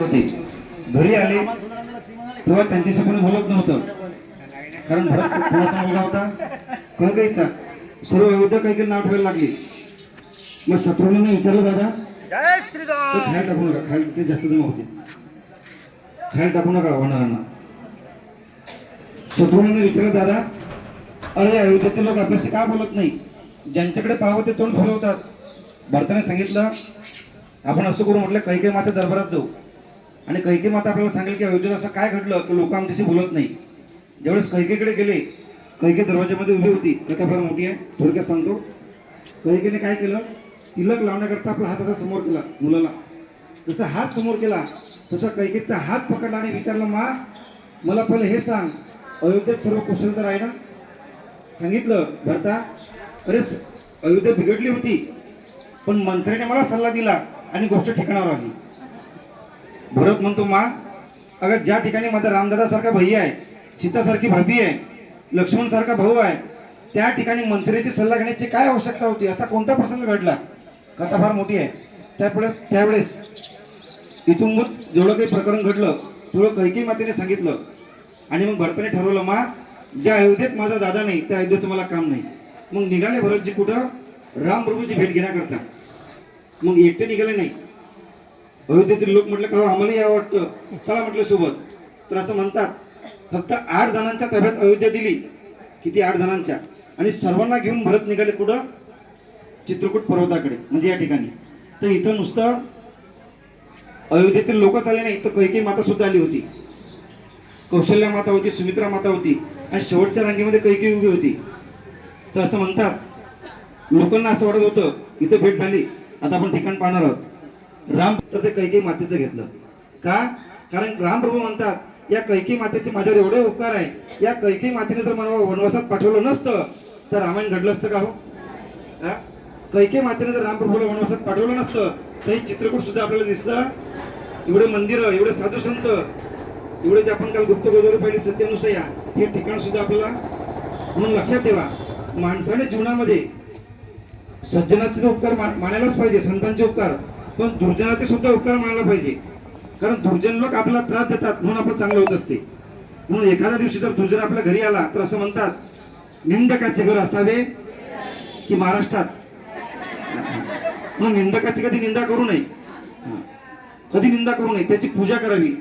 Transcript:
होते. घरी आले तेव्हा त्यांच्याशी कोणी बोलत नव्हतं. कारण भरत कोणाचा मुलगा होता? सर्व अयोध्या काही काही नाव ठेवायला लागली. मग शत्रुघ्न विचारलं दादा खायला टाकू नका. खायला ते जास्त जमा होते खायला टाकू नका शत्रुघ्न विचारलं दादा अरे अयोध्येचे लोक आपल्याशी का बोलत नाही? ज्यांच्याकडे पाहावं ते तोंड फुलवतात भरताने सांगितलं आपण असं करू म्हटलं कैके माता दरबारात जाऊ. आणि कैके माता आपल्याला सांगेल की अयोध्येत असं काय घडलं की लोक आमच्याशी बोलत नाही. ज्यावेळेस कैकेकडे गेले कैके दरवाजामध्ये उभी होती कथा फार मोठी आहे थोडक्यात सांगतो. कैकेने काय केलं तिलक लावण्याकरता आपला हात असा समोर केला मुलाला. जसा हात समोर केला तसा कैकेचा हात पकडला आणि विचारला मा मला पहिले हे सांग अयोध्येत सर्व कुशल तर आहे ना? सांगितलं भरता. अरे अयोध्या बिघडली होती पण मंत्र्याने मला सल्ला दिला आणि गोष्ट ठिकाणावर आली. भरत म्हणतो मा अगं ज्या ठिकाणी माझा रामदादा सारखा भैया आहे सीतासारखी भाभी आहे लक्ष्मण सारखा भाऊ आहे त्या ठिकाणी मंत्र्याची सल्ला घेण्याची काय आवश्यकता होती? असा कोणता प्रसंग घडला? कथा फार मोठी आहे? त्यापुढे त्यावेळेस इथून जेवढं काही प्रकरण घडलं तेवढं कैकी मातेने सांगितलं. आणि मग भरताने ठरवलं मा ज्या अयोध्येत माझा दादा नाही त्या अयोध्येचं मला काम नाही. मग निघाले भरतजी कुठं? रामप्रभूची भेट घेण्याकरता. मग एकटे निघाले नाही. अयोध्येतील लोक म्हटलं का आम्हाला या वाटतं. चला म्हटलं सोबत. तर असं म्हणतात. फक्त आठ जणांच्या ताब्यात अयोध्या दिली. किती? आठ जणांच्या. आणि सर्वांना घेऊन भरत निघाले कुठं? चित्रकूट पर्वताकडे म्हणजे या ठिकाणी. तर इथं नुसतं अयोध्येतील लोकच आले नाही तर कैकेयी माता सुद्धा आली होती. कौशल्या माता होती सुमित्रा माता होती. आणि शेवटच्या रांगेमध्ये कैकेयी उभी होती. तर असं म्हणतात. लोकांना असं वाटत होतं इथं भेट झाली. आता आपण ठिकाण पाहणार आहोत. राम तर ते कैकी मातेचं घेतलं. का? कारण रामप्रभू म्हणतात या कैकी मातेचे माझ्यावर एवढे उपकार आहे. या कैकी मातेने जर मला वनवासात पाठवलं नसतं तर रामायण घडलं असतं का हो? कैके मातेने जर रामप्रभूला वनवासात पाठवलं नसतं तर हे चित्रकूट सुद्धा आपल्याला दिसलं? एवढे मंदिर एवढे साधू संत एवढे जे आपण काल गुप्त गोदावरी पाहिली सत्यानुसया हे ठिकाण सुद्धा आपल्याला म्हणून लक्षात ठेवा. माणसाने जीवनामध्ये सज्जनाचे उपकार मानायलाच पाहिजे संतांचे उपकार. पण दुर्जनाचे सुद्धा उपकार मानला पाहिजे. कारण दुर्जन लोक आपला त्रास देतात म्हणून आपण चांगलं होत असते. म्हणून एखाद्या दिवशी जर दुर्जन आपल्या घरी आला तर असं म्हणतात निंदकाचे घर असावे की महाराष्ट्रात? म्हणून निंदकाची कधी निंदा करू नये. कधी निंदा करू नये त्याची पूजा करावी.